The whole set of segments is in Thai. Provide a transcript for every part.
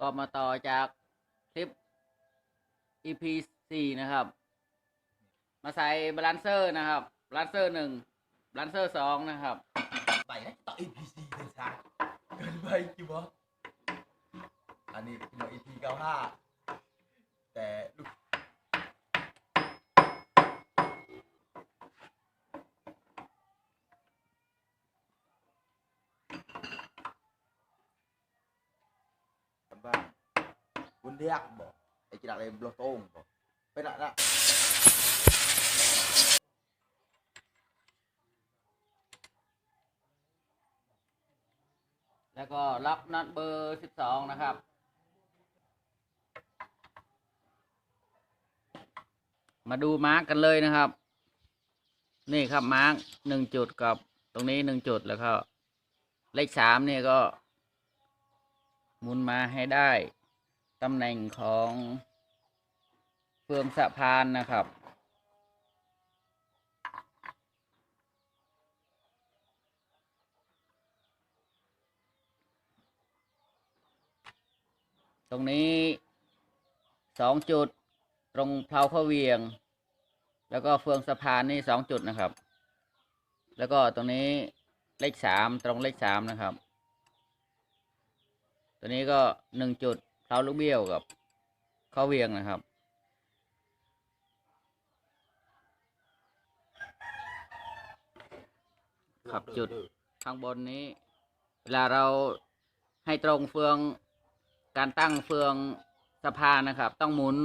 ก็มาต่อจากคลิป EP 4นะครับ มาใส่บาลานเซอร์นะครับบาลานเซอร์หนึ่งบาลานเซอร์สองนะครับ ไปนะต่อ EP4 เลยจ้าเกินไปกี่บออันนี้เป็น EP 95แต่ลูกบ้านบุญเรียกบอกไอ้กีฬาอะไรบลอโต้งบอก เป็นอะไรนะแล้วก็ล็อกน็อตเบอร์สิบสองนะครับมาดูมาร์กกันเลยนะครับ นี่ครับมาร์กหนึ่งจุดกับตรงนี้หนึ่งจุดแล้วก็เลขสามเนี่ยก็หมุนมาให้ได้ ตำแหน่งของเฟืองสะพานนะครับ ตรงนี้สองจุดตรงเพลาข้าเวียง แล้วก็เฟืองสะพานนี่สองจุดนะครับ แล้วก็ตรงนี้เลขสามตรงเลขสามนะครับ ตัวนี้ก็หนึ่งจุด เพลาลูกเบี้ยวกับเข้าเวียงนะครับ ครับจุดข้างบนนี้ เวลาเราให้ตรงเฟืองการตั้งเฟืองสะพานนะครับ ต้องหมุน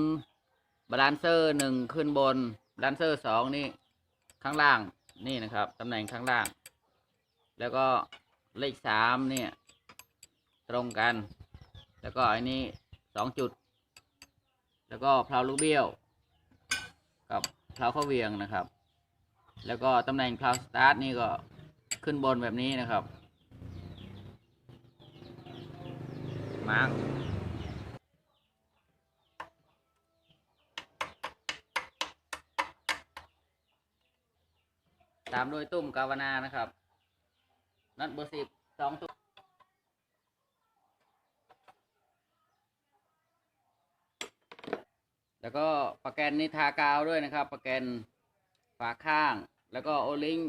บาลานเซอร์หนึ่งขึ้นบนบาลานเซอร์สองนี่ข้างล่างนี่นะครับตำแหน่งข้างล่าง แล้วก็เลขสามเนี่ย ตรงกัน แล้วก็อันนี้สองจุด แล้วก็พลาลูกเบี้ยว กับพลาเข้าเวียงนะครับ แล้วก็ตำแหน่งพลาสตาร์ทนี่ก็ขึ้นบนแบบนี้นะครับ มาร์กตามด้วยตุ้มกาวนานะครับ นัดเบอร์สิบสองตุ้ม แล้วก็ประแกนนี่ทากาวด้วยนะครับ ประแกนฝาข้าง แล้วก็โอลิง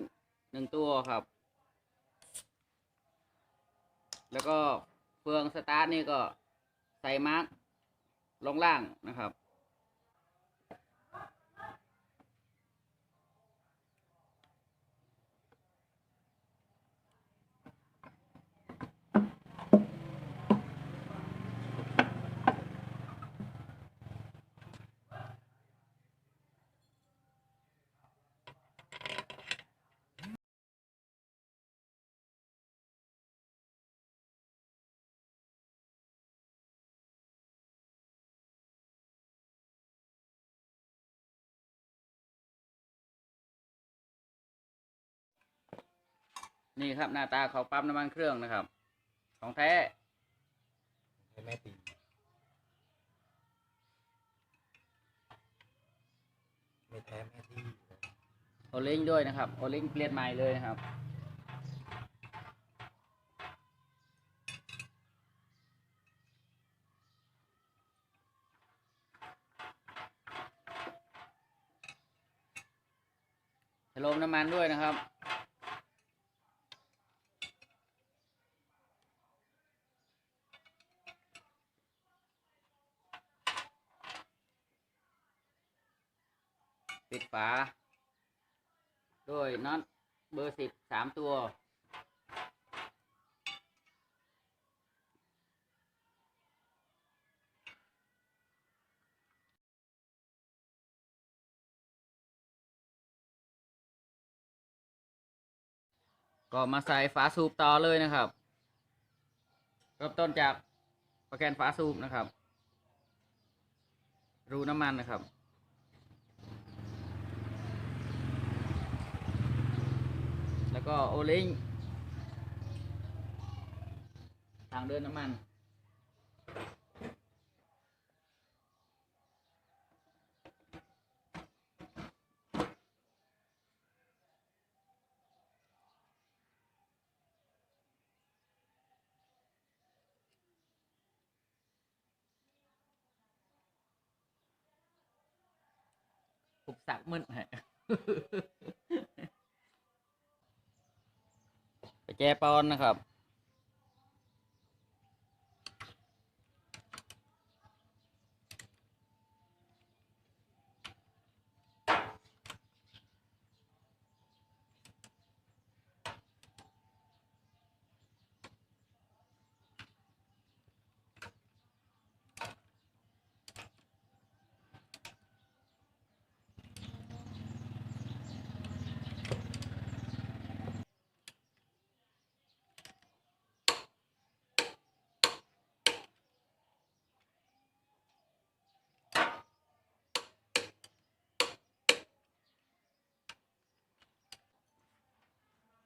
หนึ่งตัวครับ แล้วก็เฟืองสตาร์ทนี่ก็ใส่มาร์กลงล่างนะครับ นี่ครับหน้าตาของปั๊มน้ำมันเครื่องนะครับ ของแท้ให้แม่ตีไม่แท้แม่ที่โอลิงด้วยนะครับโอลิงเปลี่ยนใหม่เลยนะครับฉโลมน้ำมันด้วยนะครับ ฝาด้วยน็อตเบอร์สิบสามตัว ก็มาใส่ฝาสูบต่อเลยนะครับเริ่มต้นจากปรแกรมฝาสูบนะครับ รูน้ำมันนะครับ แล้วก็โอลิงทางเดินน้ำมัน cục sạc mịn hả แจปอนนะครับ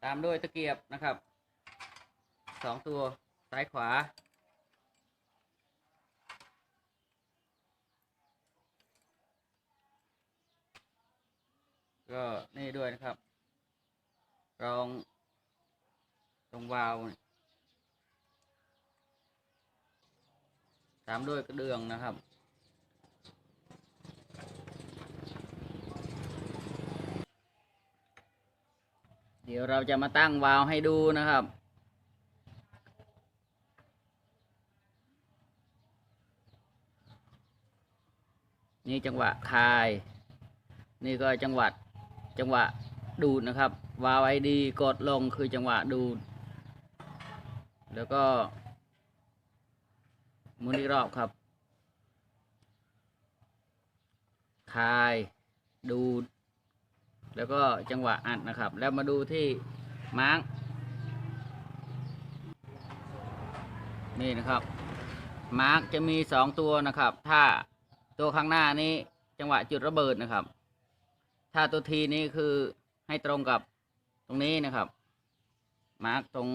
ตามด้วยตะเกียบนะครับสองตัวซ้ายขวา ก็นี่ด้วยนะครับรองตรงวาล์วตามด้วยกระเดื่องนะครับ ดี๋ยวเราจะมาตั้งวาล์วให้ดูนะครับ นี่จังหวะคาย นี่ก็จังหวะจังหวะดูดนะครับ วาล์วไอดีกดลงคือจังหวะดูด แล้วก็มุนอีกรอบครับ คาย ดูด แล้วก็จังหวะอัดนะครับ แล้วมาดูที่มาร์กนี่นะครับมาร์กจะมีสองตัวนะครับ ถ้าตัวข้างหน้านี้จังหวะจุดระเบิดนะครับ ถ้าตัวทีนี้คือให้ตรงกับตรงนี้นะครับ มาร์กตรง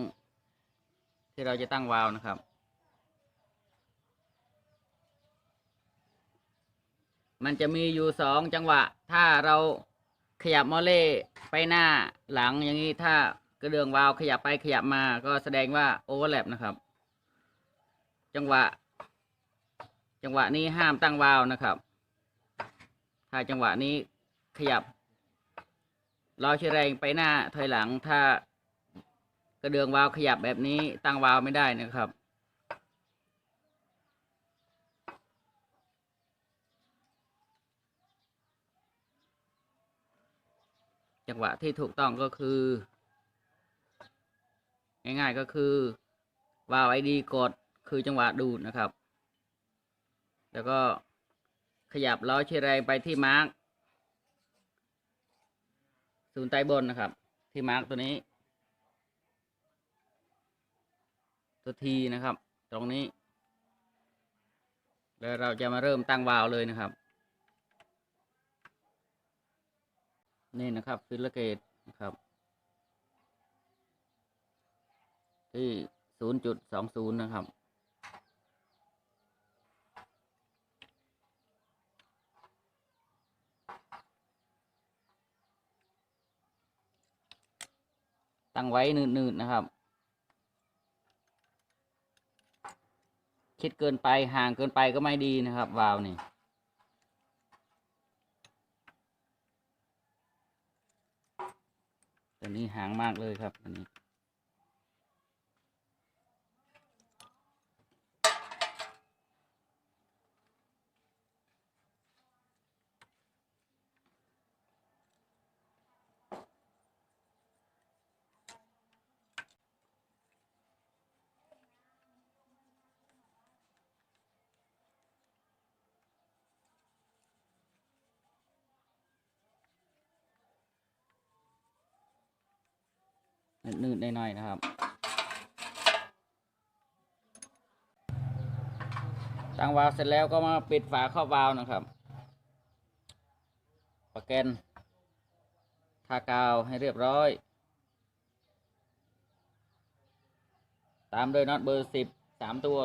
ที่เราจะตั้งวาล์วนะครับ มันจะมีอยู่สองจังหวะ ถ้าเรา ขยับมอเล่ไปหน้าหลังอย่างนี้ถ้ากระเดื่องวาล์วขยับไปขยับมาก็แสดงว่าโอเวอร์แลปนะครับ จังหวะ จังหวะนี้ห้ามตั้งวาล์วนะครับ ถ้าจังหวะนี้ขยับล้อเชื้อแรงไปหน้าถอยหลังถ้ากระเดื่องวาล์วขยับแบบนี้ตั้งวาล์วไม่ได้นะครับ จังหวะที่ถูกต้องก็คือ ง่ายๆก็คือวาวไอดีกดคือจังหวะดูดนะครับ แล้วก็ขยับล้อเชื้อแรงไปที่มาร์กศูนย์ใต้บนนะครับ ที่มาร์กตัวนี้ ตัวทีนะครับ ตรงนี้ แล้วเราจะมาเริ่มตั้งวาวเลยนะครับ นี่นะครับฟิลเกตนะครับ ที่ศูนย์จุดสองศูนย์นะครับ ตั้งไว้นืดๆนะครับ คิดเกินไปห่างเกินไปก็ไม่ดีนะครับ วาวนี่ ตัวนี้หางมากเลยครับอันนี้ นืดๆหน่อยๆนะครับ ตั้งวาล์วเสร็จแล้วก็มาปิดฝาครอบวาล์วนะครับประแกนทากาวให้เรียบร้อย ตามด้วยน็อตเบอร์สิบสามตัว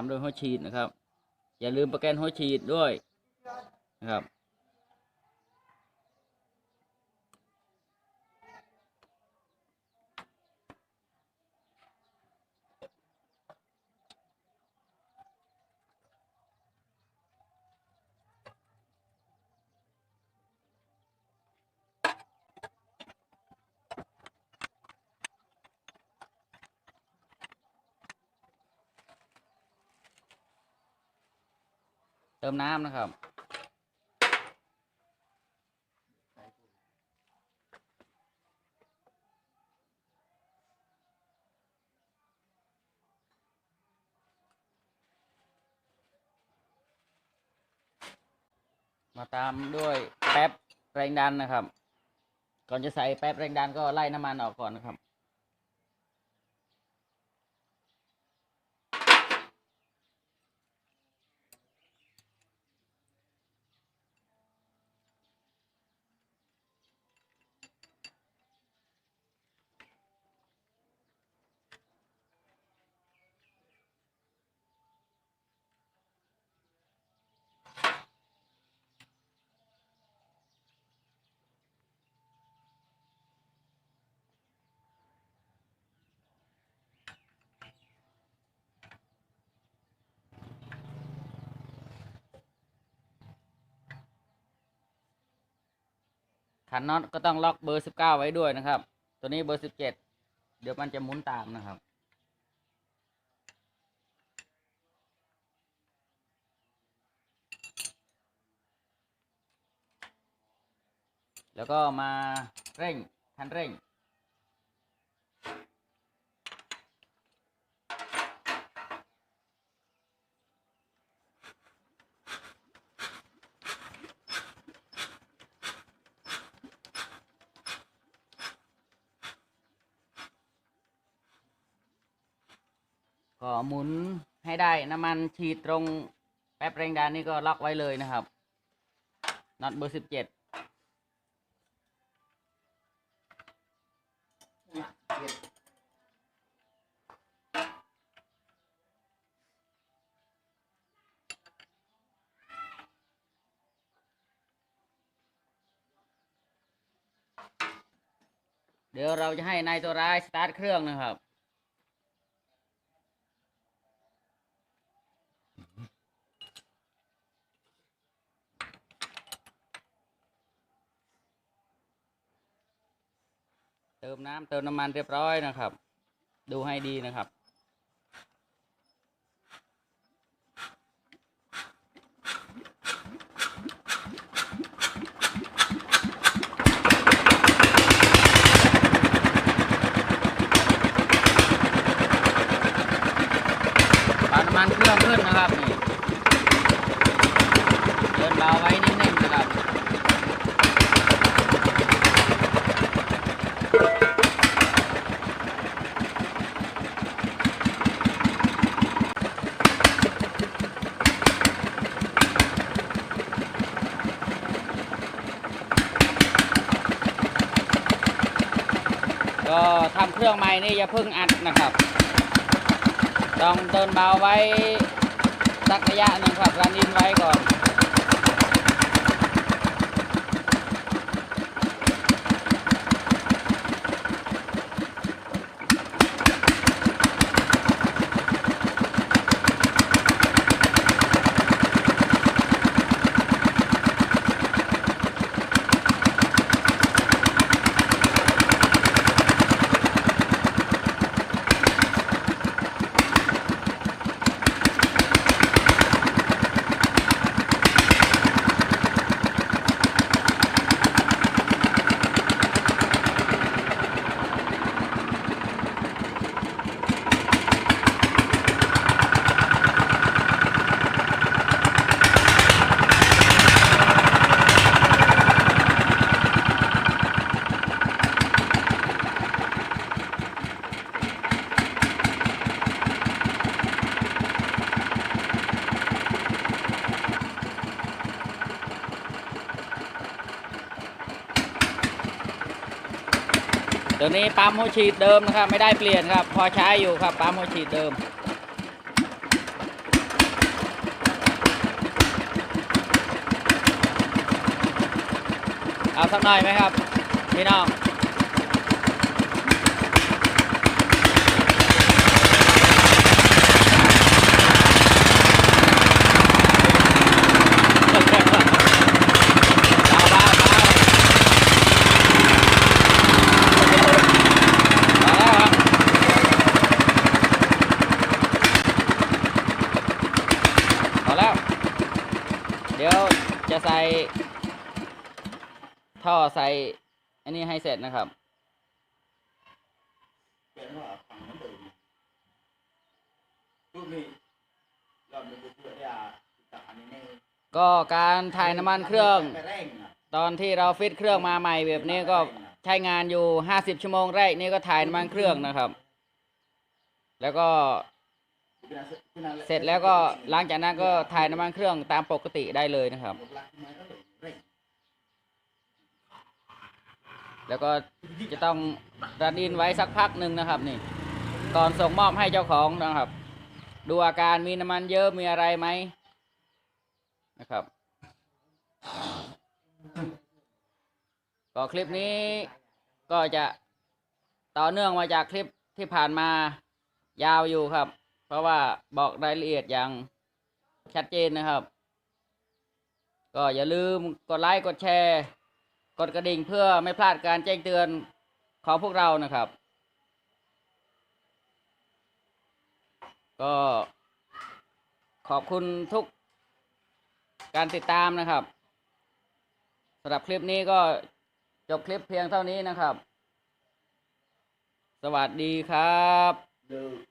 ามด้วยหัวฉีดนะครับ อย่าลืมประกันหัวฉีดด้วยนะครับ เติมน้ำนะครับ มาตามด้วยแป๊บแรงดันนะครับ ก่อนจะใส่แป๊บแรงดันก็ไล่น้ำมันออกก่อนนะครับ ขันน็อตก็ต้องล็อกเบอร์สิบเก้าไว้ด้วยนะครับ ตัวนี้เบอร์สิบเจ็ดเดี๋ยวมันจะหมุนตามนะครับ แล้วก็มาเร่งคันเร่ง ก็หมุนให้ได้น้ำมันฉีดตรงแป๊บแรงดันนี่ก็ล็อกไว้เลยนะครับน็อตเบอร์สิบเจ็ดเดี๋ยวเราจะให้นายตัวร้ายสตาร์ทเครื่องนะครับ ติมน้ำเติมน้ำมันเรียบร้อยนะครับ ดูให้ดีนะครับ ปาน้ำมันเครื่องขึ้นนะครับนี่เดินเบาไว้นิ่งๆนะครับ ก็ทำ เครื่องใหม่นี่อย่าเพิ่งอัดนะครับต้องเดินเบาไว้สักระยะหนึ่งครับรันอินไว้ก่อน เดี๋ยวนี้ปั๊มโมชีดเดิมนะครับ ไม่ได้เปลี่ยนครับ พอใช้อยู่ครับปั๊มโมชีดเดิมเอาสักหน่อยไหมครับพี่น้อง ใส่อันนี้ให้เสร็จนะครับเปลี่ยนว่าฝังนั้นเดิมรูปนี้รอบนี้กูเพื่อที่จะอันนี้แน่ก็การถ่ายน้ำมันเครื่อง ตอนที่เราฟิตเครื่องมาใหม่แบบนี้ก็ใช้งานอยู่50ชั่วโมงแรกนี่ก็ถ่ายน้ำมันเครื่องนะครับ แล้วก็เสร็จแล้วก็หลังจากนั้นก็ถ่ายน้ำมันเครื่องตามปกติได้เลยนะครับ แล้วก็จะต้องรันอินไว้สักพักหนึ่งนะครับ นี่ ก่อนส่งมอบให้เจ้าของนะครับ ดูอาการมีน้ำมันเยอะมีอะไรไหมนะครับ ก็คลิปนี้ก็จะต่อเนื่องมาจากคลิปที่ผ่านมายาวอยู่ครับ เพราะว่าบอกรายละเอียดอย่างชัดเจนนะครับ ก็อย่าลืมกดไลค์กดแชร์ กดกระดิ่งเพื่อไม่พลาดการแจ้งเตือนของพวกเรานะครับ ก็ขอบคุณทุกการติดตามนะครับสำหรับคลิปนี้ก็จบคลิปเพียงเท่านี้นะครับ สวัสดีครับ